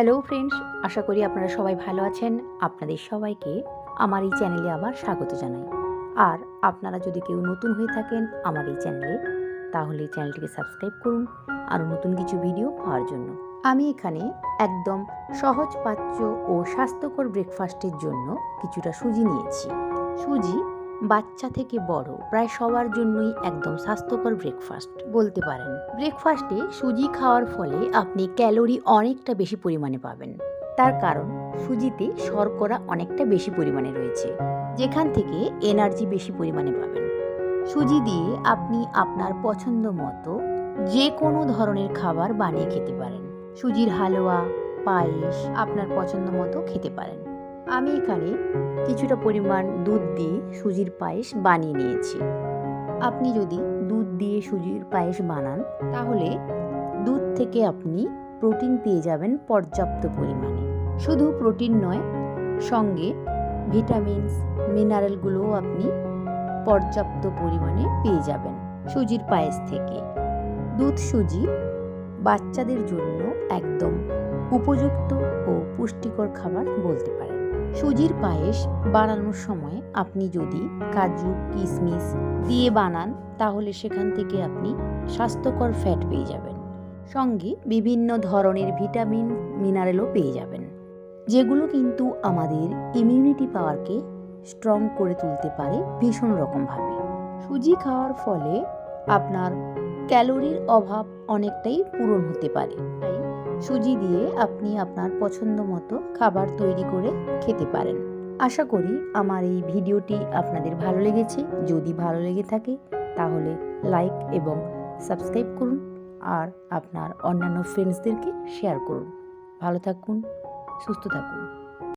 Hello friends আশা করি আপনারা সবাই ভালো আছেন। আপনাদের সবাইকে আমার এই চ্যানেলে আবার স্বাগত জানাই। আর আপনারা যদি কেউ নতুন হয়ে থাকেন আমার এই চ্যানেলে, তাহলে চ্যানেলটিকে সাবস্ক্রাইব করুন আরও নতুন কিছু ভিডিও পাওয়ার জন্য। আমি এখানে একদম সহজ পাচ্য ও স্বাস্থ্যকর ব্রেকফাস্টের জন্য কিছুটা সুজি নিয়েছি। সুজি বাচ্চা থেকে বড় প্রায় সবার জন্যই একদম স্বাস্থ্যকর ব্রেকফাস্ট বলতে পারেন। ব্রেকফাস্টে সুজি খাওয়ার ফলে আপনি ক্যালোরি অনেকটা বেশি পরিমাণে পাবেন। তার কারণ, সুজিতে শর্করা অনেকটা বেশি পরিমাণে রয়েছে, যেখান থেকে এনার্জি বেশি পরিমাণে পাবেন। সুজি দিয়ে আপনি আপনার পছন্দ মতো যে কোনো ধরনের খাবার বানিয়ে খেতে পারেন। সুজির হালুয়া, পায়েস আপনার পছন্দ মতো খেতে পারেন। আমি এখানে কিছুটা পরিমাণ দুধ দিয়ে সুজির পায়েস বানিয়ে নিয়েছি। আপনি যদি দুধ দিয়ে সুজির পায়েস বানান, তাহলে দুধ থেকে আপনি প্রোটিন পেয়ে যাবেন পর্যাপ্ত পরিমাণে। শুধু প্রোটিন নয়, সঙ্গে ভিটামিনস, মিনারেলগুলোও আপনি পর্যাপ্ত পরিমাণে পেয়ে যাবেন সুজির পায়েস থেকে। দুধ সুজি বাচ্চাদের জন্য একদম উপযুক্ত ও পুষ্টিকর খাবার বলতে পারেন। সুজির পায়েস বানানোর সময় আপনি যদি কাজু কিশমিশ দিয়ে বানান, তাহলে সেখান থেকে আপনি স্বাস্থ্যকর ফ্যাট পেয়ে যাবেন। সঙ্গে বিভিন্ন ধরনের ভিটামিন মিনারেলও পেয়ে যাবেন, যেগুলো কিন্তু আমাদের ইমিউনিটি পাওয়ারকে স্ট্রং করে তুলতে পারে ভীষণ রকমভাবে। সুজি খাওয়ার ফলে আপনার ক্যালোরির অভাব অনেকটাই পূরণ হতে পারে। সুজি দিয়ে আপনি আপনার পছন্দ মতো খাবার তৈরি করে খেতে পারেন। আশা করি আমার এই ভিডিওটি আপনাদের ভালো লেগেছে। যদি ভালো লেগে থাকে, তাহলে লাইক এবং সাবস্ক্রাইব করুন আর আপনার অন্যান্য ফ্রেন্ডসদেরকে শেয়ার করুন। ভালো থাকুন, সুস্থ থাকুন।